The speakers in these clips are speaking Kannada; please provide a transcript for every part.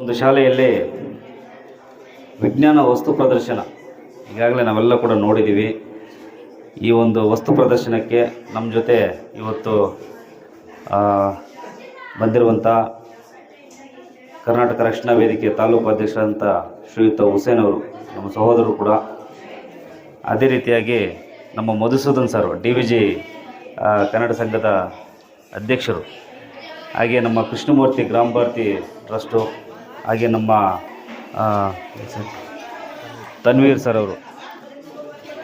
ಒಂದು ಶಾಲೆಯಲ್ಲಿ ವಿಜ್ಞಾನ ವಸ್ತು ಪ್ರದರ್ಶನ. ಈಗಾಗಲೇ ನಾವೆಲ್ಲ ಕೂಡ ನೋಡಿದ್ದೀವಿ ಈ ಒಂದು ವಸ್ತು ಪ್ರದರ್ಶನಕ್ಕೆ ನಮ್ಮ ಜೊತೆ ಇವತ್ತು ಬಂದಿರುವಂಥ ಕರ್ನಾಟಕ ರಕ್ಷಣಾ ವೇದಿಕೆ ತಾಲೂಕು ಅಧ್ಯಕ್ಷರಂಥ ಶ್ರೀಯುತ ಹುಸೇನ್ ಅವರು, ನಮ್ಮ ಸಹೋದರರು ಕೂಡ. ಅದೇ ರೀತಿಯಾಗಿ ನಮ್ಮ Madhusudan sir, D V G Kannada ಸಂಘದ ಅಧ್ಯಕ್ಷರು. ಹಾಗೆ ನಮ್ಮ ಕೃಷ್ಣಮೂರ್ತಿ ಗ್ರಾಮ ಭಾರತಿ ಟ್ರಸ್ಟು ಹಾಗೆ ನಮ್ಮ ತನ್ವೀರ್ ಸರ್ ಅವರು.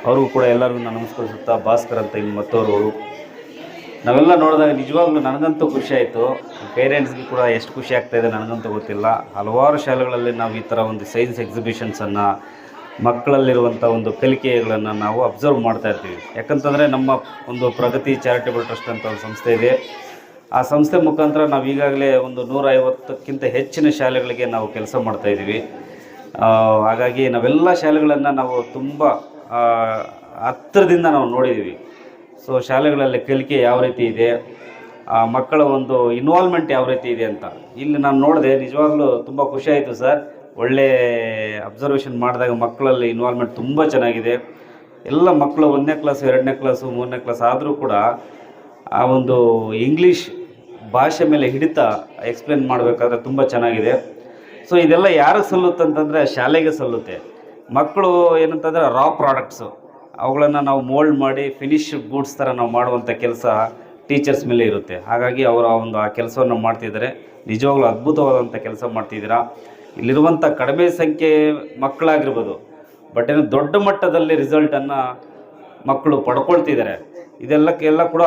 ಅವ್ರಿಗೂ ಕೂಡ ಎಲ್ಲರಿಗೂ ನಾನು ನಮಸ್ಕರಿಸುತ್ತಾ ಭಾಸ್ಕರ್ ಅಂತ ಇನ್ನು ಮತ್ತೋರು ನಾವೆಲ್ಲ ನೋಡಿದಾಗ ನಿಜವಾಗ್ಲೂ ನನಗಂತೂ ಖುಷಿ ಆಯಿತು. ಪೇರೆಂಟ್ಸ್ಗೆ ಕೂಡ ಎಷ್ಟು ಖುಷಿ ಆಗ್ತಾಯಿದೆ ನನಗಂತೂ ಗೊತ್ತಿಲ್ಲ. ಹಲವಾರು ಶಾಲೆಗಳಲ್ಲಿ ನಾವು ಈ ಥರ ಒಂದು ಸೈನ್ಸ್ ಎಕ್ಸಿಬಿಷನ್ಸನ್ನು ಮಕ್ಕಳಲ್ಲಿರುವಂಥ ಒಂದು ಕಲಿಕೆಗಳನ್ನು ನಾವು ಅಬ್ಸರ್ವ್ ಮಾಡ್ತಾ ಇರ್ತೀವಿ. ಯಾಕಂತಂದರೆ ನಮ್ಮ ಒಂದು ಪ್ರಗತಿ ಚಾರಿಟೇಬಲ್ ಟ್ರಸ್ಟ್ ಅಂತ ಒಂದು ಸಂಸ್ಥೆ ಇದೆ. ಆ ಸಂಸ್ಥೆ ಮುಖಾಂತರ ನಾವು ಈಗಾಗಲೇ ಒಂದು ನೂರ ಐವತ್ತಕ್ಕಿಂತ ಹೆಚ್ಚಿನ ಶಾಲೆಗಳಿಗೆ ನಾವು ಕೆಲಸ ಮಾಡ್ತಾ ಇದ್ದೀವಿ ಆ, ಹಾಗಾಗಿ ನಾವೆಲ್ಲ ಶಾಲೆಗಳನ್ನು ನಾವು ತುಂಬ ಹತ್ತಿರದಿಂದ ನಾವು ನೋಡಿದ್ದೀವಿ ಸೊ ಶಾಲೆಗಳಲ್ಲಿ ಕಲಿಕೆ ಯಾವ ರೀತಿ ಇದೆ? ಆ ಮಕ್ಕಳ ಒಂದು ಇನ್ವಾಲ್ವ್ಮೆಂಟ್ ಯಾವ ರೀತಿ ಇದೆ ಅಂತ. ಇಲ್ಲಿ ನಾನು ನೋಡಿದೆ ನಿಜವಾಗ್ಲೂ ತುಂಬ ಖುಷಿ ಆಯಿತು ಸರ್. ಒಳ್ಳೆ ಅಬ್ಸರ್ವೇಷನ್ ಮಾಡಿದಾಗ ಮಕ್ಕಳಲ್ಲಿ ಇನ್ವಾಲ್ವ್ಮೆಂಟ್ ತುಂಬ ಚೆನ್ನಾಗಿದೆ. ಎಲ್ಲ ಮಕ್ಕಳು ಒಂದನೇ ಕ್ಲಾಸು ಎರಡನೇ ಕ್ಲಾಸು ಮೂರನೇ ಕ್ಲಾಸ್ ಆದರೂ ಕೂಡ ಆ ಒಂದು ಇಂಗ್ಲೀಷ್ ಭಾಷೆ ಮೇಲೆ ಹಿಡಿತ ಎಕ್ಸ್ಪ್ಲೇನ್ ಮಾಡಬೇಕಾದ್ರೆ ತುಂಬ ಚೆನ್ನಾಗಿದೆ. ಸೊ ಇದೆಲ್ಲ ಯಾರಿಗೆ ಸಲ್ಲುತ್ತೆ ಅಂತಂದರೆ ಶಾಲೆಗೆ ಸಲ್ಲುತ್ತೆ. ಮಕ್ಕಳು ಏನಂತಂದರೆ ರಾ ಪ್ರಾಡಕ್ಟ್ಸು ಅವುಗಳನ್ನು ನಾವು ಮೋಲ್ಡ್ ಮಾಡಿ ಫಿನಿಶ್ ಗೂಡ್ಸ್ ಥರ ನಾವು ಮಾಡುವಂಥ ಕೆಲಸ ಟೀಚರ್ಸ್ ಮೇಲೆ ಇರುತ್ತೆ. ಹಾಗಾಗಿ ಅವರ ಒಂದು ಆ ಕೆಲಸವನ್ನು ಮಾಡ್ತಿದ್ದಾರೆ. ನಿಜವಾಗ್ಲೂ ಅದ್ಭುತವಾದಂಥ ಕೆಲಸ ಮಾಡ್ತಿದ್ದೀರಾ? ಇಲ್ಲಿರುವಂಥ ಕಡಿಮೆ ಸಂಖ್ಯೆ ಮಕ್ಕಳಾಗಿರ್ಬೋದು. ಬಟ್ ಏನು ದೊಡ್ಡ ಮಟ್ಟದಲ್ಲಿ ರಿಸಲ್ಟನ್ನು ಮಕ್ಕಳು ಪಡ್ಕೊಳ್ತಿದ್ದಾರೆ. ಇದೆಲ್ಲಕ್ಕೆಲ್ಲ ಕೂಡ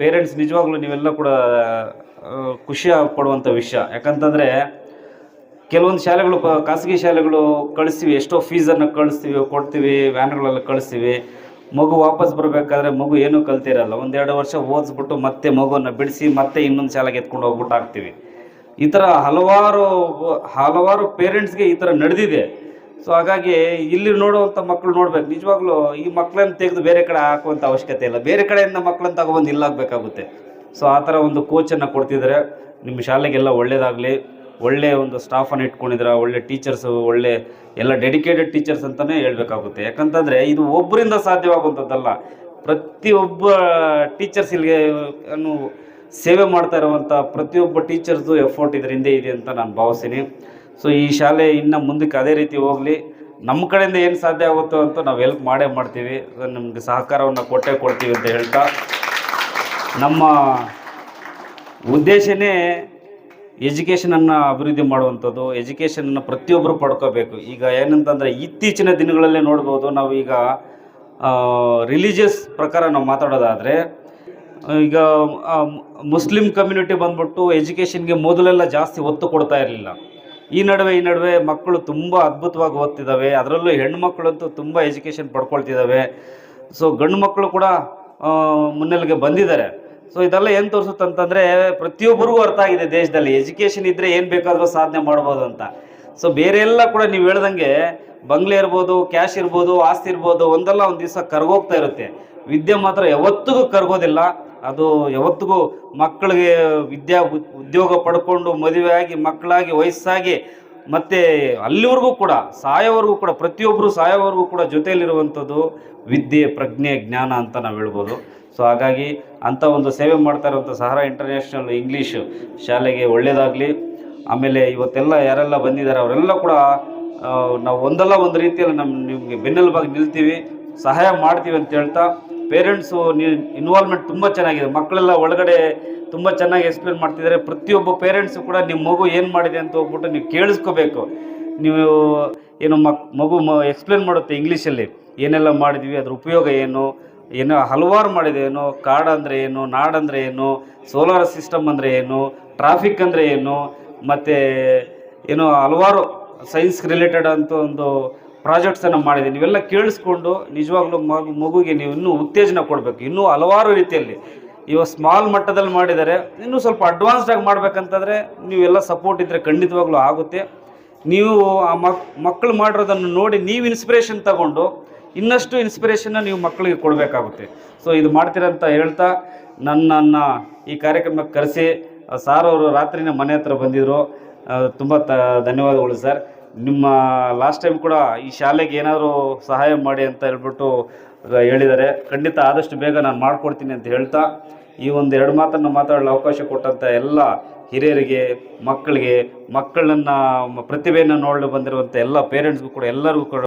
ಪೇರೆಂಟ್ಸ್ ನಿಜವಾಗ್ಲೂ ನೀವೆಲ್ಲ ಕೂಡ ಖುಷಿ ಪಡುವಂಥ ವಿಷಯ. ಯಾಕಂತಂದರೆ, ಕೆಲವೊಂದು ಶಾಲೆಗಳು ಖಾಸಗಿ ಶಾಲೆಗಳು ಕಳಿಸ್ತೀವಿ, ಎಷ್ಟೋ ಫೀಸನ್ನು ಕಳಿಸ್ತೀವಿ, ಕೊಡ್ತೀವಿ ವ್ಯಾನ್ಗಳೆಲ್ಲ ಕಳಿಸ್ತೀವಿ. ಮಗು ವಾಪಸ್ ಬರಬೇಕಾದ್ರೆ ಮಗು ಏನೂ ಕಲ್ತಿರಲ್ಲ ಒಂದೆರಡು ವರ್ಷ ಓದಿಸ್ಬಿಟ್ಟು ಮತ್ತೆ ಮಗುವನ್ನು ಬಿಡಿಸಿ ಮತ್ತೆ ಇನ್ನೊಂದು ಶಾಲೆಗೆ ಎತ್ಕೊಂಡು ಹೋಗ್ಬಿಟ್ಟು ಹಾಕ್ತೀವಿ ಈ ಥರ ಹಲವಾರು ಹಲವಾರು ಪೇರೆಂಟ್ಸ್ಗೆ ಈ ಥರ ನಡೆದಿದೆ. ಸೊ ಹಾಗಾಗಿ ಇಲ್ಲಿ ನೋಡುವಂಥ ಮಕ್ಕಳು ನೋಡ್ಬೇಕು. ನಿಜವಾಗ್ಲೂ ಈ ಮಕ್ಕಳನ್ನು ತೆಗೆದು ಬೇರೆ ಕಡೆ ಹಾಕುವಂಥ ಅವಶ್ಯಕತೆ ಇಲ್ಲ. ಬೇರೆ ಕಡೆಯಿಂದ ಮಕ್ಕಳನ್ನು ತಗೊಬಂದು ಇಲ್ಲಾಗಬೇಕಾಗುತ್ತೆ ಸೊ ಆ ಥರ ಒಂದು ಕೋಚನ್ನು ಕೊಡ್ತಿದ್ರೆ ನಿಮ್ಮ ಶಾಲೆಗೆಲ್ಲ ಒಳ್ಳೇದಾಗಲಿ. ಒಳ್ಳೆಯ ಒಂದು ಸ್ಟಾಫನ್ನು ಇಟ್ಕೊಂಡಿದ್ರೆ ಒಳ್ಳೆ ಟೀಚರ್ಸು ಒಳ್ಳೆ ಎಲ್ಲ ಡೆಡಿಕೇಟೆಡ್ ಟೀಚರ್ಸ್ ಅಂತಲೇ ಹೇಳ್ಬೇಕಾಗುತ್ತೆ. ಯಾಕಂತಂದರೆ ಇದು ಒಬ್ಬರಿಂದ ಸಾಧ್ಯವಾಗುವಂಥದ್ದಲ್ಲ. ಪ್ರತಿಯೊಬ್ಬ ಟೀಚರ್ಸ್ ಇಲ್ಲಿಗೆ ಸೇವೆ ಮಾಡ್ತಾ ಇರುವಂಥ ಪ್ರತಿಯೊಬ್ಬ ಟೀಚರ್ಸು ಎಫೋರ್ಟ್ ಇದರಿಂದ ಇದೆ ಅಂತ ನಾನು ಭಾವಿಸ್ತೀನಿ. ಸೊ ಈ ಶಾಲೆ ಇನ್ನು ಮುಂದಕ್ಕೆ ಅದೇ ರೀತಿ ಹೋಗಲಿ. ನಮ್ಮ ಕಡೆಯಿಂದ ಏನು ಸಾಧ್ಯ ಆಗುತ್ತೋ ಅಂತ ನಾವು ಹೆಲ್ಪ್ ಮಾಡೇ ಮಾಡ್ತೀವಿ. ನಿಮಗೆ ಸಹಕಾರವನ್ನು ಕೊಟ್ಟೇ ಕೊಡ್ತೀವಿ ಅಂತ ಹೇಳ್ತಾ. ನಮ್ಮ ಉದ್ದೇಶನೇ ಎಜುಕೇಷನನ್ನು ಅಭಿವೃದ್ಧಿ ಮಾಡುವಂಥದ್ದು. ಎಜುಕೇಷನನ್ನು ಪ್ರತಿಯೊಬ್ಬರು ಪಡ್ಕೋಬೇಕು. ಈಗ ಏನಂತಂದರೆ ಇತ್ತೀಚಿನ ದಿನಗಳಲ್ಲೇ ನೋಡ್ಬೋದು. ನಾವು ಈಗ ರಿಲಿಜಿಯಸ್ ಪ್ರಕಾರ ನಾವು ಮಾತಾಡೋದಾದರೆ, ಈಗ ಮುಸ್ಲಿಂ ಕಮ್ಯುನಿಟಿ ಬಂದ್ಬಿಟ್ಟು ಎಜುಕೇಷನ್ಗೆ ಮೊದಲೆಲ್ಲ ಜಾಸ್ತಿ ಒತ್ತು ಕೊಡ್ತಾ ಇರಲಿಲ್ಲ. ಈ ನಡುವೆ ಈ ನಡುವೆ ಮಕ್ಕಳು ತುಂಬ ಅದ್ಭುತವಾಗಿ ಓದ್ತಿದ್ದಾವೆ. ಅದರಲ್ಲೂ ಹೆಣ್ಮಕ್ಳಂತೂ ತುಂಬ ಎಜುಕೇಷನ್ ಪಡ್ಕೊಳ್ತಿದ್ದಾವೆ. ಸೊ ಗಂಡು ಮಕ್ಕಳು ಕೂಡ ಮುನ್ನೆಲೆಗೆ ಬಂದಿದ್ದಾರೆ. ಸೊ ಇದೆಲ್ಲ ಏನು ತೋರಿಸುತ್ತೆ ಅಂತಂದರೆ, ಪ್ರತಿಯೊಬ್ಬರಿಗೂ ಅರ್ಥ ಆಗಿದೆ ದೇಶದಲ್ಲಿ. ಎಜುಕೇಷನ್ ಇದ್ದರೆ ಏನು ಬೇಕಾದರೂ ಸಾಧನೆ ಮಾಡ್ಬೋದು ಅಂತ. ಸೊ ಬೇರೆ ಎಲ್ಲ ಕೂಡ ನೀವು ಹೇಳ್ದಂಗೆ ಬಂಗ್ಲೆ ಇರ್ಬೋದು ಕ್ಯಾಶ್ ಇರ್ಬೋದು, ಆಸ್ತಿ ಇರ್ಬೋದು, ಒಂದಲ್ಲ ಒಂದು ದಿವಸ ಕರ್ಗೋಗ್ತಾ ಇರುತ್ತೆ. ವಿದ್ಯೆ ಮಾತ್ರ ಯಾವತ್ತಿಗೂ ಕರ್ಗೋದಿಲ್ಲ. ಅದು ಯಾವತ್ತಿಗೂ ಮಕ್ಕಳಿಗೆ ವಿದ್ಯಾ ಉದ್ಯೋಗ ಪಡ್ಕೊಂಡು ಮದುವೆ ಆಗಿ ಮಕ್ಕಳಾಗಿ ವಯಸ್ಸಾಗಿ ಮತ್ತು ಅಲ್ಲಿವರೆಗೂ ಕೂಡ, ಸಾಯೋವರೆಗೂ ಕೂಡ ಪ್ರತಿಯೊಬ್ಬರು ಸಾಯೋವರೆಗೂ ಕೂಡ ಜೊತೆಯಲ್ಲಿರುವಂಥದ್ದು ವಿದ್ಯೆ, ಪ್ರಜ್ಞೆ, ಜ್ಞಾನ ಅಂತ ನಾವು ಹೇಳ್ಬೋದು. ಸೊ ಹಾಗಾಗಿ ಅಂಥ ಒಂದು ಸೇವೆ ಮಾಡ್ತಾ ಇರುವಂಥ ಸಹಾರಾ ಇಂಟರ್ನ್ಯಾಷನಲ್ ಇಂಗ್ಲೀಷ್ ಶಾಲೆಗೆ ಒಳ್ಳೆಯದಾಗಲಿ ಆಮೇಲೆ ಇವತ್ತೆಲ್ಲ ಯಾರೆಲ್ಲ ಬಂದಿದ್ದಾರೆ ಅವರೆಲ್ಲ ಕೂಡ ನಾವು ಒಂದಲ್ಲ ಒಂದು ರೀತಿಯಲ್ಲಿ ನಮ್ಮ ನಿಮಗೆ ಬೆನ್ನೆಲುಬಾಗಿ ನಿಲ್ತೀವಿ. ಸಹಾಯ ಮಾಡ್ತೀವಿ ಅಂತ ಹೇಳ್ತಾ ಪೇರೆಂಟ್ಸು ಇನ್ವಾಲ್ವ್ಮೆಂಟ್ ತುಂಬ ಚೆನ್ನಾಗಿದೆ. ಮಕ್ಕಳೆಲ್ಲ ಒಳಗಡೆ ತುಂಬ ಚೆನ್ನಾಗಿ ಎಕ್ಸ್ಪ್ಲೇನ್ ಮಾಡ್ತಿದ್ದಾರೆ. ಪ್ರತಿಯೊಬ್ಬ ಪೇರೆಂಟ್ಸು ಕೂಡ ನಿಮ್ಮ ಮಗು ಏನು ಮಾಡಿದೆ ಅಂತ ಹೋಗ್ಬಿಟ್ಟು ನೀವು ಕೇಳಿಸ್ಕೋಬೇಕು. ನೀವು ಏನು ಮಕ್, ಮಗು ಮ ಎಕ್ಸ್ಪ್ಲೇನ್ ಮಾಡುತ್ತೆ ಇಂಗ್ಲೀಷಲ್ಲಿ ಏನೆಲ್ಲ ಮಾಡಿದ್ವಿ, ಅದ್ರ ಉಪಯೋಗ ಏನು, ಏನೋ, ಹಲವಾರು ಮಾಡಿದೆ ಏನು, ಕಾಡ್ ಅಂದರೆ ಏನು ನಾಡಂದರೆ ಏನು, ಸೋಲಾರ್ ಸಿಸ್ಟಮ್ ಅಂದರೆ ಏನು, ಟ್ರಾಫಿಕ್ ಅಂದರೆ ಏನು, ಮತ್ತು, ಏನು ಹಲವಾರು ಸೈನ್ಸ್ ರಿಲೇಟೆಡ್ ಅಂತ ಒಂದು ಪ್ರಾಜೆಕ್ಟ್ಸನ್ನು ಮಾಡಿದೆ. ನೀವೆಲ್ಲ ಕೇಳಿಸ್ಕೊಂಡು ನಿಜವಾಗ್ಲೂ ಮಗು, ಮಗುಗೆ ನೀವು ಇನ್ನೂ ಉತ್ತೇಜನ ಕೊಡಬೇಕು. ಇನ್ನೂ ಹಲವಾರು ರೀತಿಯಲ್ಲಿ ಇವಾಗ ಸ್ಮಾಲ್ ಮಟ್ಟದಲ್ಲಿ ಮಾಡಿದರೆ ಇನ್ನೂ ಸ್ವಲ್ಪ ಅಡ್ವಾನ್ಸ್ಡಾಗಿ ಮಾಡಬೇಕಂತಂದರೆ ನೀವೆಲ್ಲ ಸಪೋರ್ಟ್ ಇದ್ದರೆ ಖಂಡಿತವಾಗ್ಲೂ ಆಗುತ್ತೆ. ನೀವು ಆ ಮಕ್ ಮಕ್ಕಳು ಮಾಡಿರೋದನ್ನು ನೋಡಿ ನೀವು ಇನ್ಸ್ಪಿರೇಷನ್ ತಗೊಂಡು ಇನ್ನಷ್ಟು ಇನ್ಸ್ಪಿರೇಷನ್ನ ನೀವು ಮಕ್ಕಳಿಗೆ ಕೊಡಬೇಕಾಗುತ್ತೆ. ಸೊ ಇದು ಮಾಡ್ತೀರಂತ ಹೇಳ್ತಾ ನನ್ನನ್ನು ಈ ಕಾರ್ಯಕ್ರಮಕ್ಕೆ ಕರೆಸಿ. ಸಾರ್ ಅವರು ರಾತ್ರಿನೇ ಮನೆ ಹತ್ರ ಬಂದಿದ್ದರು ತುಂಬ ತ, ಧನ್ಯವಾದಗಳು, ಸರ್. ನಿಮ್ಮ ಲಾಸ್ಟ್ ಟೈಮ್ ಕೂಡ ಈ ಶಾಲೆಗೆ ಏನಾದರೂ ಸಹಾಯ ಮಾಡಿ ಅಂತ ಹೇಳ್ಬಿಟ್ಟು ಹೇಳಿದ್ದಾರೆ. ಖಂಡಿತ ಆದಷ್ಟು ಬೇಗ ನಾನು ಮಾಡ್ಕೊಡ್ತೀನಿ ಅಂತ ಹೇಳ್ತಾ, ಈ ಒಂದು ಎರಡು ಮಾತನ್ನು ಮಾತಾಡಲು ಅವಕಾಶ ಕೊಟ್ಟಂಥ ಎಲ್ಲ ಹಿರಿಯರಿಗೆ, ಮಕ್ಕಳಿಗೆ, ಮಕ್ಕಳನ್ನ, ಪ್ರತಿಭೆಯನ್ನು ನೋಡಲು ಬಂದಿರುವಂಥ ಎಲ್ಲ ಪೇರೆಂಟ್ಸ್ಗೂ ಕೂಡ ಎಲ್ಲರಿಗೂ ಕೂಡ